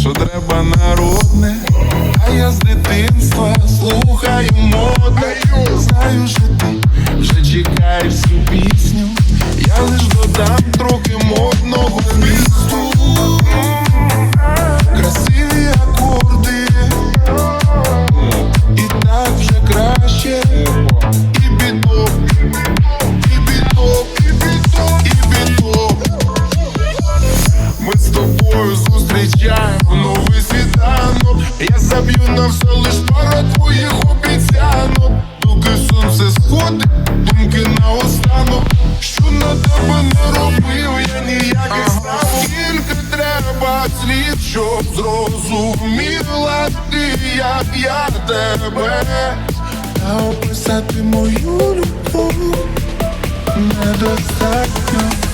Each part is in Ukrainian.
що треба народне, а я з дитинства слухаю модне. Знаю, що ти вже чекаєш цю пісню. Я лиш додам трохи модного місту. Красиві акорди, і так вже краще. Ми з тобою зустрічаємо Я на все лиш пару твоїх обіцянок. Доки сонце сходить, думки на наостанок. Що на тебе не робив, я ніяких ставок Скільки треба слів, щоб зрозуміла ти, як я тебе. Та описати мою любов недостатньо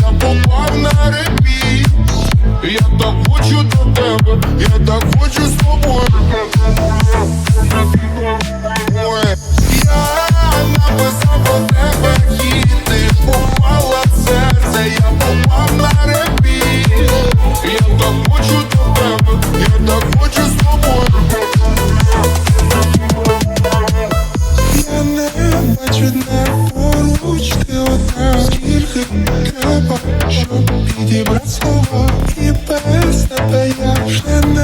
я попав на репіт. Я так хочу до тебе, я так хочу з тобою